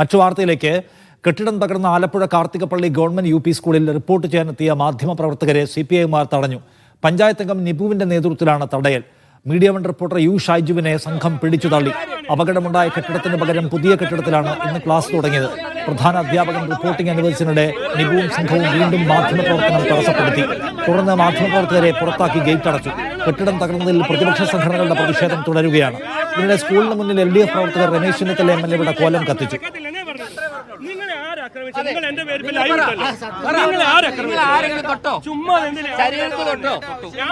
മറ്റു വാർത്തയിലേക്ക്. കെട്ടിടം തകർന്ന Alappuzha Karthikappally government U P സ്കൂളിൽ റിപ്പോർട്ട് ചെയ്യാനെത്തിയ മാധ്യമപ്രവർത്തകരെ സി പി ഐമാർ തടഞ്ഞു. പഞ്ചായത്ത് അംഗം നിപുവിന്റെ നേതൃത്വത്തിലാണ് തടയൽ. മീഡിയ വൺ റിപ്പോർട്ടർ യു ഷൈജുവിനെ സംഘം പിടിച്ചു തള്ളി. അപകടമുണ്ടായ കെട്ടിടത്തിന് പകരം പുതിയ കെട്ടിടത്തിലാണ് ഇന്ന് ക്ലാസ് തുടങ്ങിയത്. പ്രധാന അധ്യാപകൻ റിപ്പോർട്ടിംഗ് അനുവദിച്ചതിനിടെ നിപുവും സംഘവും വീണ്ടും മാധ്യമപ്രവർത്തനം തടസ്സപ്പെടുത്തി. തുടർന്ന് മാധ്യമപ്രവർത്തകരെ പുറത്താക്കി ഗേറ്റ് അടച്ചു. കെട്ടിടം തകർന്നതിൽ പ്രതിപക്ഷ സംഘടനകളുടെ പ്രതിഷേധം തുടരുകയാണ്. ഇതിനിടെ സ്കൂളിന് മുന്നിൽ എൽ ഡി എഫ് പ്രവർത്തകർ രമേശ് ചെന്നിത്തല എം എൽ എയുടെ കോലം കത്തിച്ചു നിങ്ങളെ ആരാക്രമിച്ചു നിങ്ങൾ എന്റെ പേര് പിന്നെ ലൈവ് ഇട്ടല്ലോ നിങ്ങളെ ആരാക്രമിച്ചു ആരെങ്കിലും തൊട്ടോ. ചുമ്മാ ശരീരത്തിൽ തൊട്ടോ. ഞാൻ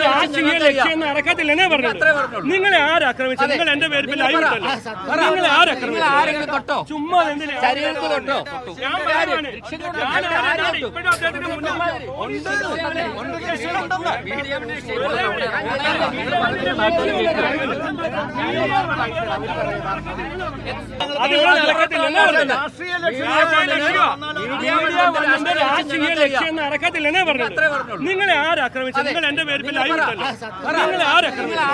രാഷ്ട്രീയ ലക്ഷ്യം നടക്കത്തില്ലെന്നേ പറഞ്ഞത് നിങ്ങളെ ആരാക്രമിച്ചു നിങ്ങൾ എന്റെ പേര് നിങ്ങളെ ആരാക്രമിച്ചു ചുമ്മാ എന്തിനാ രാഷ്ട്രീയ ലക്ഷ്യം നടക്കത്തില്ലെന്നേ പറഞ്ഞത്? നിങ്ങളെ ആരാക്രമിച്ചു നിങ്ങൾ എന്റെ പേര് നിങ്ങളെ ആരാക്രമിച്ചു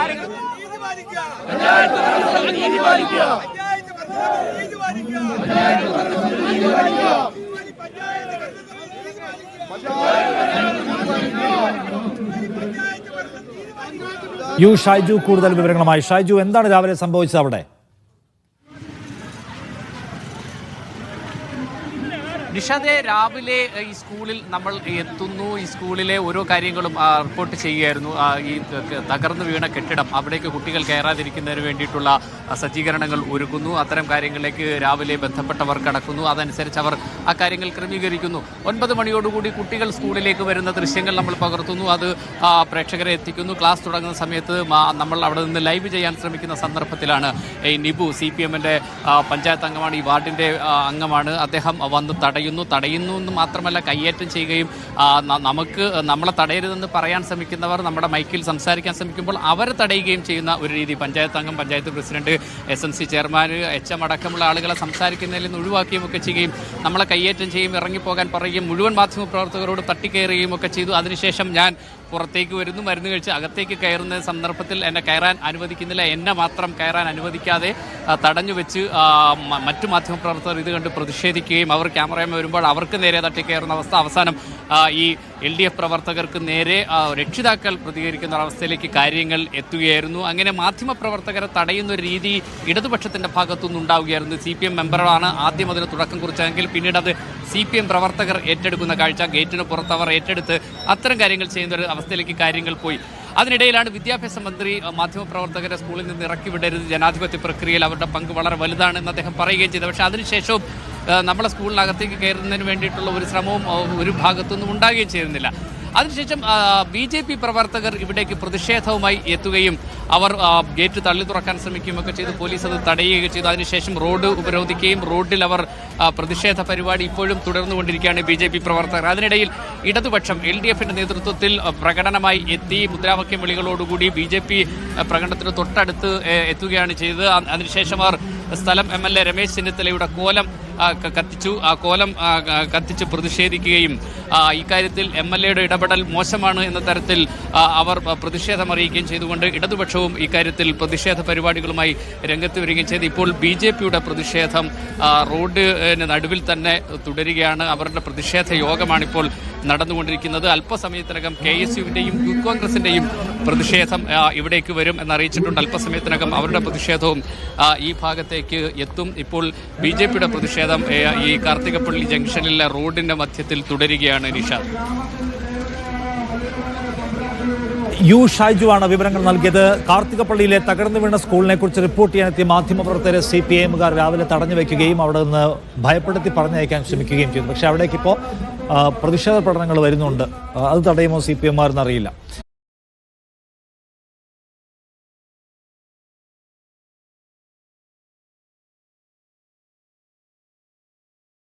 യു ഷൈജു കൂടുതൽ വിവരങ്ങളുമായി. ഷൈജു എന്താണ് രാവിലെ സംഭവിച്ചത് അവിടെ? നിഷാദെ രാവിലെ ഈ സ്കൂളിൽ നമ്മൾ എത്തുന്നു. ഈ സ്കൂളിലെ ഓരോ കാര്യങ്ങളും റിപ്പോർട്ട് ചെയ്യുകയായിരുന്നു. ഈ തകർന്നു വീണ കെട്ടിടം. അവിടേക്ക് കുട്ടികൾ കയറാതിരിക്കുന്നതിന് വേണ്ടിയിട്ടുള്ള സജ്ജീകരണങ്ങൾ ഒരുക്കുന്നു. അത്തരം കാര്യങ്ങളിലേക്ക് രാവിലെ ബന്ധപ്പെട്ടവർ കടക്കുന്നു. അതനുസരിച്ച് അവർ ആ കാര്യങ്ങൾ ക്രമീകരിക്കുന്നു. ഒൻപത് മണിയോടുകൂടി കുട്ടികൾ സ്കൂളിലേക്ക് വരുന്ന ദൃശ്യങ്ങൾ നമ്മൾ പകർത്തുന്നു. അത് പ്രേക്ഷകരെ എത്തിക്കുന്നു. ക്ലാസ് തുടങ്ങുന്ന സമയത്ത് നമ്മൾ അവിടെ നിന്ന് ലൈവ് ചെയ്യാൻ ശ്രമിക്കുന്ന സന്ദർഭത്തിലാണ് ഈ നിബു സി പി എമ്മിന്റെ പഞ്ചായത്ത് അംഗമാണ് ഈ വാർഡിന്റെ അംഗമാണ്. അദ്ദേഹം വന്ന് തടയുന്നു തടയുന്നു എന്ന് മാത്രമല്ല കയ്യേറ്റം ചെയ്യുകയും നമുക്ക് നമ്മളെ തടയരുതെന്ന് പറയാൻ ശ്രമിക്കുന്നവർ നമ്മുടെ മൈക്കിൽ സംസാരിക്കാൻ ശ്രമിക്കുമ്പോൾ അവരെ തടയുകയും ചെയ്യുന്ന ഒരു രീതി. പഞ്ചായത്ത് അംഗം panchayat president S M C chairman H M അടക്കമുള്ള ആളുകളെ സംസാരിക്കുന്നതിൽ നിന്ന് ഒഴിവാക്കുകയും ഒക്കെ ചെയ്യുകയും നമ്മളെ കയ്യേറ്റം ചെയ്യും ഇറങ്ങിപ്പോകാൻ പറയുകയും മുഴുവൻ മാധ്യമ പ്രവർത്തകരോട് തട്ടിക്കയറുകയും ഒക്കെ ചെയ്തു. അതിനുശേഷം ഞാൻ പുറത്തേക്ക് വരുന്നു മരുന്ന് കഴിച്ച് അകത്തേക്ക് കയറുന്ന സന്ദർഭത്തിൽ എന്നെ കയറാൻ അനുവദിക്കുന്നില്ല. എന്നെ മാത്രം കയറാൻ അനുവദിക്കാതെ തടഞ്ഞു വെച്ച് മറ്റു മാധ്യമപ്രവർത്തകർ ഇത് കണ്ട് പ്രതിഷേധിക്കുകയും അവർ ക്യാമറയിൽ വരുമ്പോൾ അവർക്ക് നേരെ തട്ടിക്കയറുന്ന അവസ്ഥ. അവസാനം ഈ എൽ ഡി എഫ് പ്രവർത്തകർക്ക് നേരെ രക്ഷിതാക്കൾ പ്രതികരിക്കുന്ന അവസ്ഥയിലേക്ക് കാര്യങ്ങൾ എത്തുകയായിരുന്നു. അങ്ങനെ മാധ്യമപ്രവർത്തകരെ തടയുന്ന ഒരു രീതി ഇടതുപക്ഷത്തിന്റെ ഭാഗത്തുനിന്ന് ഉണ്ടാവുകയായിരുന്നു. സി പി എം മെമ്പറാണ് ആദ്യം അതിന് തുടക്കം കുറിച്ചതെങ്കിൽ പിന്നീട് അത് സി പി എം പ്രവർത്തകർ ഏറ്റെടുക്കുന്ന കാഴ്ച ഗേറ്റിന് പുറത്ത് അവർ ഏറ്റെടുത്ത് അത്തരം കാര്യങ്ങൾ ചെയ്യുന്ന ഒരു അവസ്ഥയിലേക്ക് കാര്യങ്ങൾ പോയി. അതിനിടയിലാണ് വിദ്യാഭ്യാസ മന്ത്രി മാധ്യമ മാധ്യമപ്രവർത്തകരെ സ്കൂളിൽ നിന്ന് ഇറക്കി വിടരുത്. ജനാധിപത്യ പ്രക്രിയയിൽ അവരുടെ പങ്ക് വളരെ വലുതാണ് എന്ന് അദ്ദേഹം പറയുകയും ചെയ്തു. പക്ഷേ അതിനുശേഷവും അഹ്, നമ്മളെ സ്കൂളിനകത്തേക്ക് കയറുന്നതിന് വേണ്ടിയിട്ടുള്ള ഒരു ശ്രമവും ഒരു ഭാഗത്തുനിന്നും ഉണ്ടാകുകയും ചെയ്യുന്നില്ല അതിനുശേഷം ബി ജെ പി പ്രവർത്തകർ ഇവിടേക്ക് പ്രതിഷേധവുമായി എത്തുകയും അവർ ഗേറ്റ് തള്ളി തുറക്കാൻ ശ്രമിക്കുകയും ഒക്കെ ചെയ്തു. പോലീസ് അത് തടയുകയും ചെയ്തു. അതിനുശേഷം റോഡ് ഉപരോധിക്കുകയും റോഡിൽ അവർ പ്രതിഷേധ പരിപാടി ഇപ്പോഴും തുടർന്നുകൊണ്ടിരിക്കുകയാണ് ബി ജെ പി പ്രവർത്തകർ. അതിനിടയിൽ ഇടതുപക്ഷം എൽ ഡി എഫിന്റെ നേതൃത്വത്തിൽ പ്രകടനമായി എത്തി മുദ്രാവാക്യം വിളികളോടുകൂടി ബി ജെ പി പ്രകടനത്തിന് തൊട്ടടുത്ത് എത്തുകയാണ് ചെയ്തത്. അതിനുശേഷം അവർ സ്ഥലം എം എൽ എ രമേശ് ചെന്നിത്തലയുടെ കോലം കത്തിച്ചു. ആ കോലം കത്തിച്ച് പ്രതിഷേധിക്കുകയും ഇക്കാര്യത്തിൽ എം എൽ എയുടെ ഇടപെടൽ മോശമാണ് എന്ന തരത്തിൽ അവർ പ്രതിഷേധം അറിയിക്കുകയും ചെയ്തുകൊണ്ട് ഇടതുപക്ഷവും ഇക്കാര്യത്തിൽ പ്രതിഷേധ പരിപാടികളുമായി രംഗത്ത് വരികയും ചെയ്ത്. ഇപ്പോൾ ബി ജെ പിയുടെ പ്രതിഷേധം റോഡിന് നടുവിൽ തന്നെ തുടരുകയാണ്. അവരുടെ പ്രതിഷേധ യോഗമാണിപ്പോൾ നടന്നുകൊണ്ടിരിക്കുന്നത്. അല്പസമയത്തിനകം കെ എസ് യുവിന്റെയും യൂത്ത് കോൺഗ്രസിന്റെയും പ്രതിഷേധം ഇവിടേക്ക് വരും എന്നറിയിച്ചിട്ടുണ്ട്. അല്പസമയത്തിനകം അവരുടെ പ്രതിഷേധവും ഈ ഭാഗത്തേക്ക് എത്തും. ഇപ്പോൾ ബി ജെ പിയുടെ പ്രതിഷേധം ഏ, ഈ കാർത്തികപ്പള്ളി ജംഗ്ഷനിലെ റോഡിന്റെ മധ്യത്തിൽ തുടരുകയാണ് നിഷാദ് യു ഷാജുവാണ് വിവരങ്ങൾ നൽകിയത്. കാർത്തികപ്പള്ളിയിലെ തകർന്നു വീണ സ്കൂളിനെ കുറിച്ച് റിപ്പോർട്ട് ചെയ്യാനെത്തിയ മാധ്യമപ്രവർത്തകരെ സി പി എമ്മുകാർ രാവിലെ തടഞ്ഞു വെക്കുകയും അവിടെ നിന്ന് ഭയപ്പെടുത്തി പറഞ്ഞയക്കാൻ ശ്രമിക്കുകയും ചെയ്തു. പക്ഷേ അവിടേക്ക് ഇപ്പോൾ പ്രതിഷേധ പഠനങ്ങൾ വരുന്നുണ്ട്. അത് തടയുമോ സി പി എമ്മാർ എന്നറിയില്ല